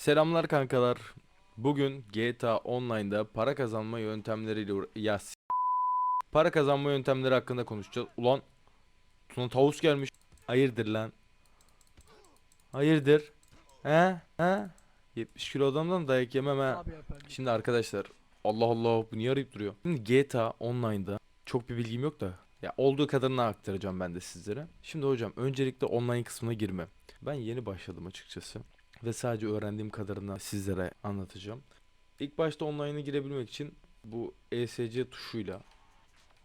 Selamlar kankalar. Bugün GTA Online'da para kazanma yöntemleriyle ya para kazanma yöntemleri hakkında konuşacağız. Ulan Tuna tavus gelmiş. Hayırdır lan? Hayırdır? He? He? 70 kilo adamdan dayak yemem ha. Şimdi arkadaşlar Allah Allah bu niye arayıp duruyor? Şimdi GTA Online'da çok bir bilgim yok da ya olduğu kadarını aktaracağım ben de sizlere. Şimdi hocam öncelikle online kısmına girme. Ben yeni başladım açıkçası ve sadece öğrendiğim kadarını sizlere anlatacağım. İlk başta online'a girebilmek için bu ESC tuşuyla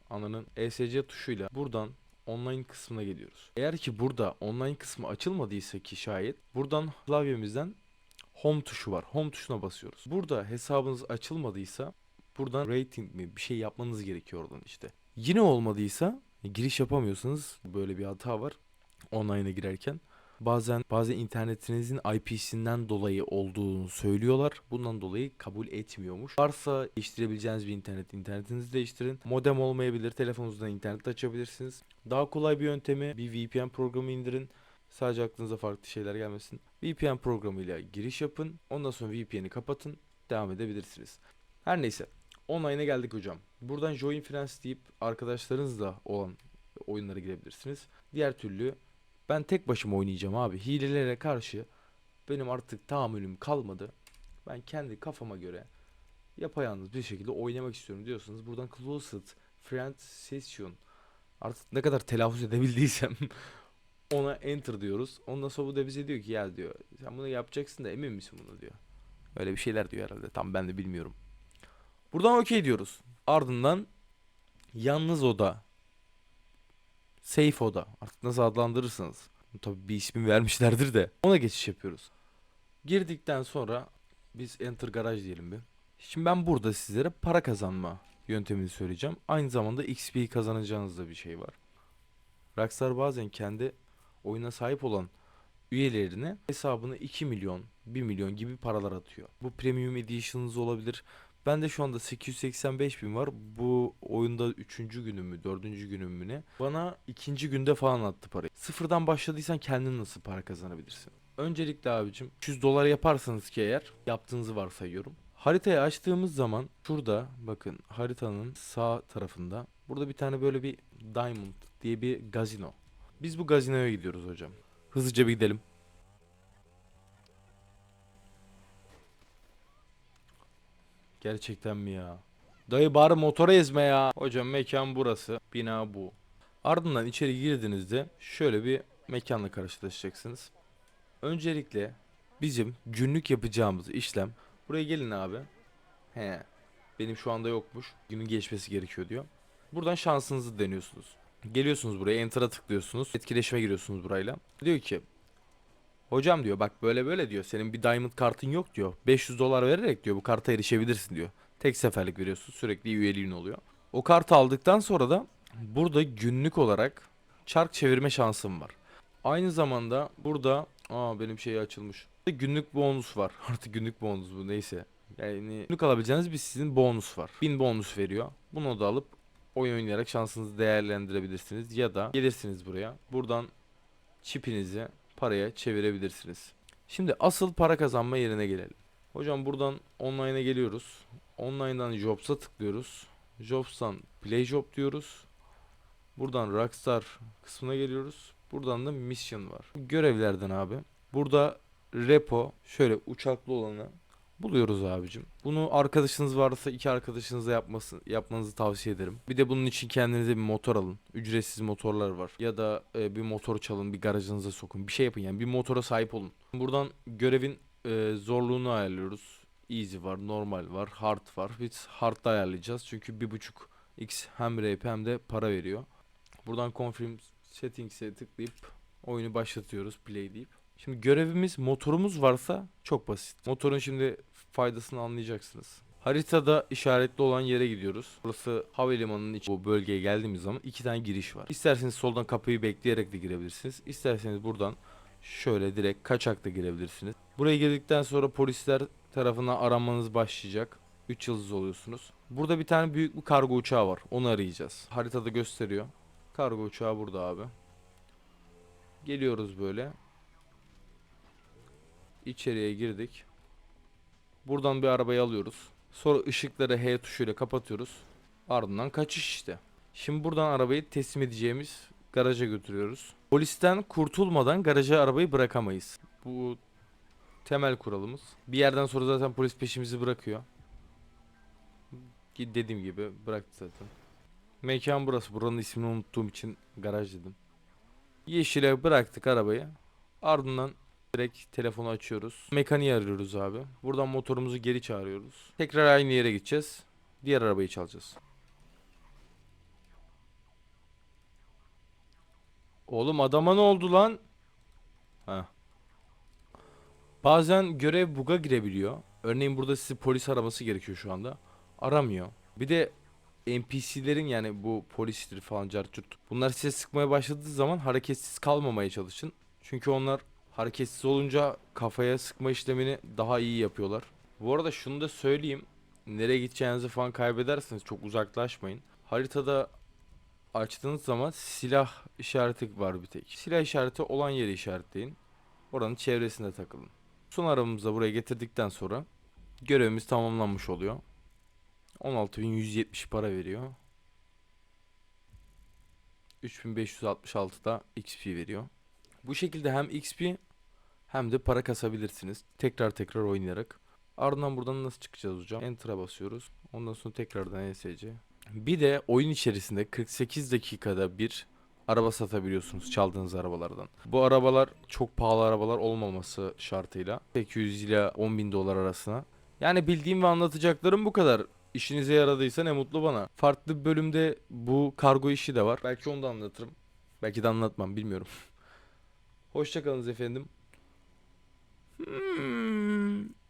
ananın ESC tuşuyla buradan online kısmına geliyoruz. Eğer ki burada online kısmı açılmadıysa ki şayet buradan klavyemizden home tuşu var. Home tuşuna basıyoruz. Burada hesabınız açılmadıysa buradan rating mi bir şey yapmanız gerekiyor oradan işte. Yine olmadıysa giriş yapamıyorsanız böyle bir hata var online'a girerken. Bazen bazen internetinizin IP'sinden dolayı olduğunu söylüyorlar. Bundan dolayı kabul etmiyormuş. Varsa değiştirebileceğiniz bir internet internetinizi değiştirin. Modem olmayabilir. Telefonunuzdan internet açabilirsiniz. Daha kolay bir yöntemi bir VPN programı indirin. Sadece aklınıza farklı şeyler gelmesin. VPN programıyla giriş yapın. Ondan sonra VPN'i kapatın. Devam edebilirsiniz. Her neyse. Online'a geldik hocam. Buradan Join Friends deyip arkadaşlarınızla olan oyunlara girebilirsiniz. Diğer türlü ben tek başıma oynayacağım abi. Hilelere karşı benim artık tahammülüm kalmadı. Ben kendi kafama göre yapayalnız bir şekilde oynamak istiyorum diyorsanız buradan Closed Friend Session artık ne kadar telaffuz edebildiysem ona enter diyoruz. Ondan sonra bu da bize diyor ki ya diyor sen bunu yapacaksın da emin misin bunu diyor. Öyle bir şeyler diyor herhalde. Tam ben de bilmiyorum. Buradan okey diyoruz. Ardından yalnız oda Safe oda. Artık nasıl adlandırırsanız. Tabii bir ismi vermişlerdir de. Ona geçiş yapıyoruz. Girdikten sonra biz enter garaj diyelim bir. Şimdi ben burada sizlere para kazanma yöntemini söyleyeceğim. Aynı zamanda XP kazanacağınız da bir şey var. Rockstar bazen kendi oyuna sahip olan üyelerine hesabına 2 milyon, 1 milyon gibi paralar atıyor. Bu premium edition'ınız olabilir. Ben de şu anda 885 bin var. Bu oyunda 3. günüm mü 4. günüm mü ne? Bana ikinci günde falan attı parayı. Sıfırdan başladıysan kendin nasıl para kazanabilirsin? Öncelikle abicim 100 dolar yaparsanız ki eğer yaptığınızı varsayıyorum. Haritayı açtığımız zaman şurada bakın haritanın sağ tarafında burada bir tane böyle bir diamond diye bir gazino. Biz bu gazinoya gidiyoruz hocam. Hızlıca bir gidelim. Gerçekten mi ya? Dayı bari motora ezme ya. Hocam mekan burası. Bina bu. Ardından içeri girdiğinizde şöyle bir mekanla karşılaşacaksınız. Öncelikle bizim günlük yapacağımız işlem. Buraya gelin abi. He. Benim şu anda yokmuş. Günün geçmesi gerekiyor diyor. Buradan şansınızı deniyorsunuz. Geliyorsunuz buraya enter'a tıklıyorsunuz. Etkileşime giriyorsunuz burayla. Diyor ki Hocam diyor bak böyle böyle diyor. Senin bir diamond kartın yok diyor. 500 dolar vererek diyor bu karta erişebilirsin diyor. Tek seferlik veriyorsun. Sürekli üyeliğin oluyor. O kartı aldıktan sonra da burada günlük olarak çark çevirme şansım var. Aynı zamanda burada aa benim şey açılmış. Günlük bonus var. Artık günlük bonus bu neyse. Yani günlük alabileceğiniz bir sizin bonus var. 1000 bonus veriyor. Bunu da alıp oyun oynayarak şansınızı değerlendirebilirsiniz. Ya da gelirsiniz buraya. Buradan çipinizi paraya çevirebilirsiniz. Şimdi asıl para kazanma yerine gelelim. Hocam buradan online'a geliyoruz. Online'dan Jobs'a tıklıyoruz. Jobs'tan Play Job diyoruz. Buradan Rockstar kısmına geliyoruz. Buradan da Mission var. Görevlerden abi. Burada repo şöyle uçaklı olanı buluyoruz abicim. Bunu arkadaşınız varsa iki arkadaşınızla yapması, yapmanızı tavsiye ederim. Bir de bunun için kendinize bir motor alın. Ücretsiz motorlar var. Ya da e, bir motor çalın, bir garajınıza sokun. Bir şey yapın yani. Bir motora sahip olun. Buradan görevin e, zorluğunu ayarlıyoruz. Easy var, normal var, hard var. Biz hard'da ayarlayacağız. Çünkü 1.5x hem RP hem de para veriyor. Buradan confirm settings'e tıklayıp oyunu başlatıyoruz play deyip. Şimdi görevimiz motorumuz varsa çok basit. Motorun şimdi faydasını anlayacaksınız. Haritada işaretli olan yere gidiyoruz. Burası havalimanının içi. Bu bölgeye geldiğimiz zaman iki tane giriş var. İsterseniz soldan kapıyı bekleyerek de girebilirsiniz. İsterseniz buradan şöyle direkt kaçak da girebilirsiniz. Buraya girdikten sonra polisler tarafından aramanız başlayacak. 3 yıldız oluyorsunuz. Burada bir tane büyük bir kargo uçağı var. Onu arayacağız. Haritada gösteriyor. Kargo uçağı burada abi. Geliyoruz böyle. İçeriye girdik. Buradan bir arabayı alıyoruz. Sonra ışıkları H tuşuyla kapatıyoruz. Ardından kaçış işte. Şimdi buradan arabayı teslim edeceğimiz garaja götürüyoruz. Polisten kurtulmadan garaja arabayı bırakamayız. Bu temel kuralımız. Bir yerden sonra zaten polis peşimizi bırakıyor. Dediğim gibi bıraktı zaten. Mekan burası. Buranın ismini unuttuğum için garaj dedim. Yeşile bıraktık arabayı. Ardından direkt telefonu açıyoruz. Mekaniği arıyoruz abi. Buradan motorumuzu geri çağırıyoruz. Tekrar aynı yere gideceğiz. Diğer arabayı çalacağız. Oğlum adama ne oldu lan? Ha. Bazen görev bug'a girebiliyor. Örneğin burada sizi polis araması gerekiyor şu anda. Aramıyor. Bir de NPC'lerin yani bu polistir falan cartçut. Bunlar size sıkmaya başladığı zaman hareketsiz kalmamaya çalışın. Çünkü onlar hareketsiz olunca kafaya sıkma işlemini daha iyi yapıyorlar. Bu arada şunu da söyleyeyim. Nereye gideceğinizi falan kaybederseniz çok uzaklaşmayın. Haritada açtığınız zaman silah işareti var bir tek. Silah işareti olan yeri işaretleyin. Oranın çevresinde takılın. Son aramızda buraya getirdikten sonra görevimiz tamamlanmış oluyor. 16.170 para veriyor. 3566 da XP veriyor. Bu şekilde hem XP hem de para kasabilirsiniz. Tekrar tekrar oynayarak. Ardından buradan nasıl çıkacağız hocam? Enter'a basıyoruz. Ondan sonra tekrardan ESC. Bir de oyun içerisinde 48 dakikada bir araba satabiliyorsunuz çaldığınız arabalardan. Bu arabalar çok pahalı arabalar olmaması şartıyla 800 ile 10 bin dolar arasına. Yani bildiğim ve anlatacaklarım bu kadar. İşinize yaradıysa ne mutlu bana. Farklı bir bölümde bu kargo işi de var. Belki onu da anlatırım. Belki de anlatmam bilmiyorum. Hoşçakalınız efendim. Hmm.